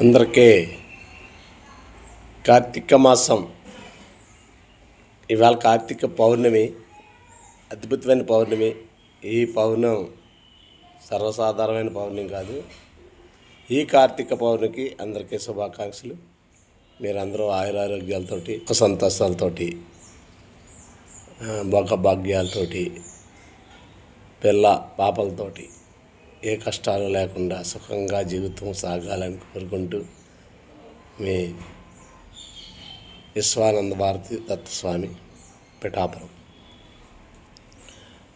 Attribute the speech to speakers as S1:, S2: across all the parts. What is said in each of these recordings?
S1: అందరికీ కార్తీక మాసం. ఇవాళ కార్తీక పౌర్ణమి అద్భుతమైన పౌర్ణమి. ఈ పౌర్ణం సర్వసాధారణమైన పౌర్ణమి కాదు. ఈ కార్తీక పౌర్ణమికి అందరికీ శుభాకాంక్షలు. మీరందరూ ఆయురారోగ్యాలతోటి సంతోషాలతోటి భోగభాగ్యాలతోటి భోగ పిల్ల పాపలతోటి ఏ కష్టాలు లేకుండా సుఖంగా జీవితం సాగాలని కోరుకుంటూ మీ విశ్వానంద భారతి దత్తస్వామి పిఠాపురం.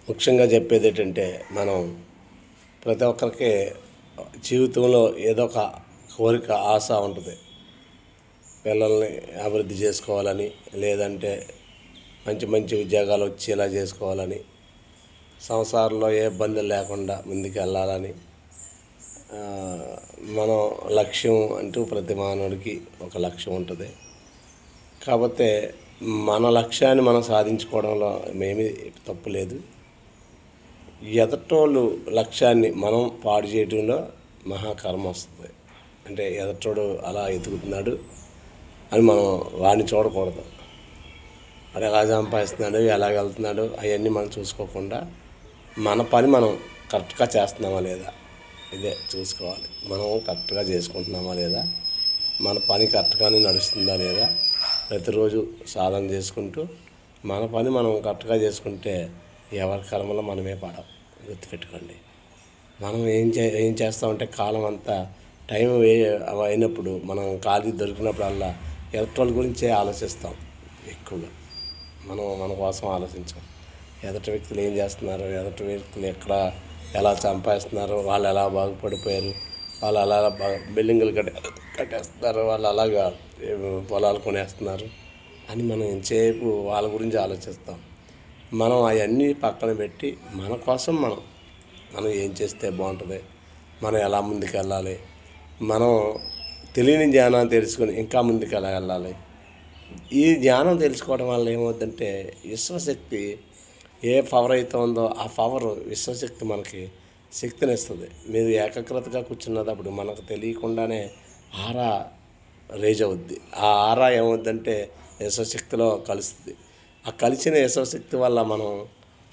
S1: ముఖ్యంగా చెప్పేది ఏంటంటే మనం ప్రతి ఒక్కరికి జీవితంలో ఏదో ఒక కోరిక ఆశ ఉంటుంది. పిల్లల్ని అభివృద్ధి చేసుకోవాలని లేదంటే మంచి మంచి ఉద్యోగాలు వచ్చేలా చేసుకోవాలని సంసారంలో ఏ ఇబ్బందులు లేకుండా ముందుకు వెళ్ళాలని మనం లక్ష్యం అంటూ ప్రతి మానవుడికి ఒక లక్ష్యం ఉంటుంది. కాకపోతే మన లక్ష్యాన్ని మనం సాధించుకోవడంలో మేమీ తప్పు లేదు. ఎదటోళ్ళు లక్ష్యాన్ని మనం పాడు చేయడంలో మహాకర్మ వస్తుంది. అంటే ఎదటోడు అలా ఎదుగుతున్నాడు అని మనం వాడిని చూడకూడదు. వాడు ఎలా సంపాదిస్తున్నాడు ఎలా వెళ్తున్నాడు అవన్నీ మనం చూసుకోకుండా మన పని మనం కరెక్ట్గా చేస్తున్నామా లేదా? ఇదే చూసుకోవాలి. మనం కరెక్ట్గా చేసుకుంటున్నామా లేదా? మన పని కరెక్ట్గానే నడుస్తుందా లేదా? ప్రతిరోజు సాధన చేసుకుంటూ మన పని మనం కరెక్ట్గా చేసుకుంటే ఎవరి కర్మలో మనమే పడం గుర్తుపెట్టుకోండి. మనం ఏం చే ఏం చేస్తామంటే కాలం అంతా టైం వే అయినప్పుడు మనం ఖాళీ దొరికినప్పుడల్లా ఎలక్ట్రాల్ గురించే ఆలోచిస్తాం ఎక్కువగా. మనం మన కోసం ఆలోచించాం. ఎదటి వ్యక్తులు ఏం చేస్తున్నారు? ఎదుటి వ్యక్తులు ఎక్కడ? ఎలా సంపాదిస్తున్నారు? వాళ్ళు ఎలా బాగుపడిపోయారు? వాళ్ళు అలా బా- బిల్డింగులు కట్టే కట్టేస్తున్నారు. వాళ్ళు అలాగా పొలాలు కొనేస్తున్నారు అని మనం ఎంతసేపు వాళ్ళ గురించి ఆలోచిస్తాం. మనం అవన్నీ పక్కన పెట్టి మన కోసం మనం మనం ఏం చేస్తే బాగుంటుంది? మనం ఎలా ముందుకు వెళ్ళాలి మనం తెలియని జ్ఞానాన్ని తెలుసుకొని ఇంకా ముందుకు ఎలా వెళ్ళాలి. ఈ జ్ఞానం తెలుసుకోవడం వల్ల ఏమవుతుందంటే విశ్వశక్తి ఏ పవర్ అయితే ఉందో ఆ పవర్ విశ్వశక్తి మనకి శక్తిని ఇస్తుంది మీరు ఏకాగ్రతగా కూర్చున్నప్పుడు మనకు తెలియకుండానే ఆరా రేజ్ అవుద్ది. ఆ ఆరా ఏమవుద్దంటే యశశక్తిలో కలుస్తుంది. ఆ కలిసిన యశశక్తి వల్ల మనం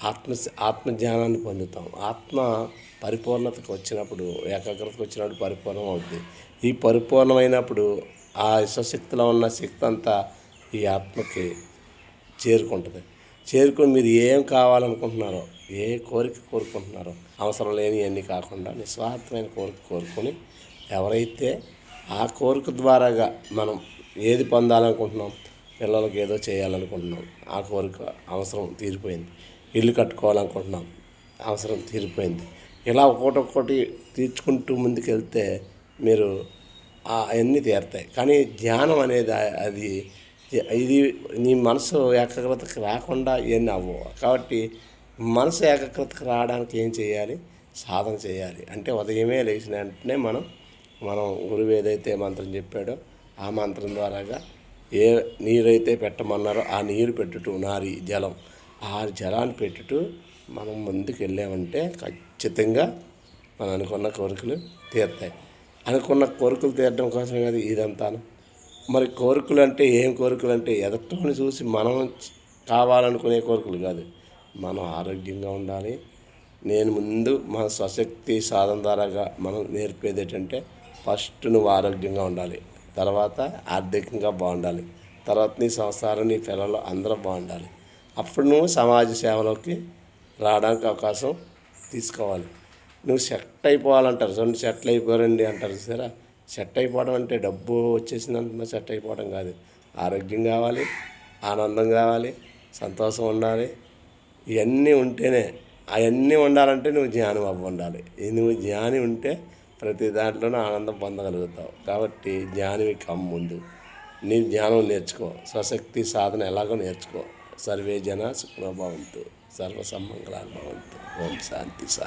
S1: ఆత్మ ఆత్మజ్ఞానాన్ని పొందుతాం. ఆత్మ పరిపూర్ణతకు వచ్చినప్పుడు ఏకాగ్రతకు వచ్చినప్పుడు పరిపూర్ణం అవుద్ది. ఈ పరిపూర్ణమైనప్పుడు ఆ యశశక్తిలో ఉన్న శక్తి అంతా ఈ ఆత్మకి చేరుకుంటుంది. చేరుకొని మీరు ఏం కావాలనుకుంటున్నారో ఏ కోరిక కోరుకుంటున్నారో అవసరం లేని అన్నీ కాకుండా నిస్వార్థమైన కోరిక కోరుకొని ఎవరైతే ఆ కోరిక ద్వారాగా మనం ఏది పొందాలనుకుంటున్నాం పిల్లలకి ఏదో చేయాలనుకుంటున్నాం ఆ కోరిక అవసరం తీరిపోయింది. ఇల్లు కట్టుకోవాలనుకుంటున్నాం అవసరం తీరిపోయింది. ఇలా ఒక్కొక్కటి తీర్చుకుంటూ ముందుకెళ్తే మీరు అవన్నీ తీరుతాయి. కానీ ధ్యానం అనేది అది ఇది నీ మనసు ఏకాగ్రతకు రాకుండా ఇవన్నీ అవ్వవు కాబట్టి మనసు ఏకాగ్రతకు రావడానికి ఏం చేయాలి? సాధన చేయాలి. అంటే ఉదయమే లేచిన వెంటనే మనం మనం గురువు ఏదైతే మంత్రం చెప్పాడో ఆ మంత్రం ద్వారాగా ఏ నీరైతే పెట్టమన్నారో ఆ నీరు పెట్టుటూ నారి జలం ఆ జలాన్ని పెట్టుటూ మనం ముందుకు వెళ్ళామంటే ఖచ్చితంగా మనం అనుకున్న కోరికలు తీరుతాయి. అనుకున్న కోరికలు తీరడం కోసం కాదు ఇదంతాను. మరి కోరికలు అంటే ఏం కోరికలు అంటే ఎదటోని చూసి మనం కావాలనుకునే కోరికలు కాదు. మనం ఆరోగ్యంగా ఉండాలి. నేను ముందు మన స్వశక్తి సాధన ద్వారాగా మనం నేర్పేది ఏంటంటే ఫస్ట్ నువ్వు ఆరోగ్యంగా ఉండాలి. తర్వాత ఆర్థికంగా బాగుండాలి. తర్వాత నీ సంసారం నీ పిల్లలు అందరూ బాగుండాలి. అప్పుడు నువ్వు సమాజ సేవలోకి రావడానికి అవకాశం తీసుకోవాలి. నువ్వు సెట్ అయిపోవాలంటారు. రెండు అయిపోరండి అంటారు సరే సెట్ అయిపోవడం అంటే డబ్బు వచ్చేసినంత సెట్ అయిపోవడం కాదు. ఆరోగ్యం కావాలి ఆనందం కావాలి సంతోషం ఉండాలి. ఇవన్నీ ఉంటేనే అవన్నీ ఉండాలంటే నువ్వు జ్ఞానం అవ్వ ఉండాలి. నువ్వు జ్ఞాని ఉంటే ప్రతి దాంట్లోనూ ఆనందం పొందగలుగుతావు. కాబట్టి జ్ఞానివి కమ్ ముందు. నీ జ్ఞానం నేర్చుకో. స్వశక్తి సాధన ఎలాగో నేర్చుకో. సర్వే జన సుఖభవంతు సర్వసమ్మంగళాన్ని భవంతు. ఓం శాంతి శా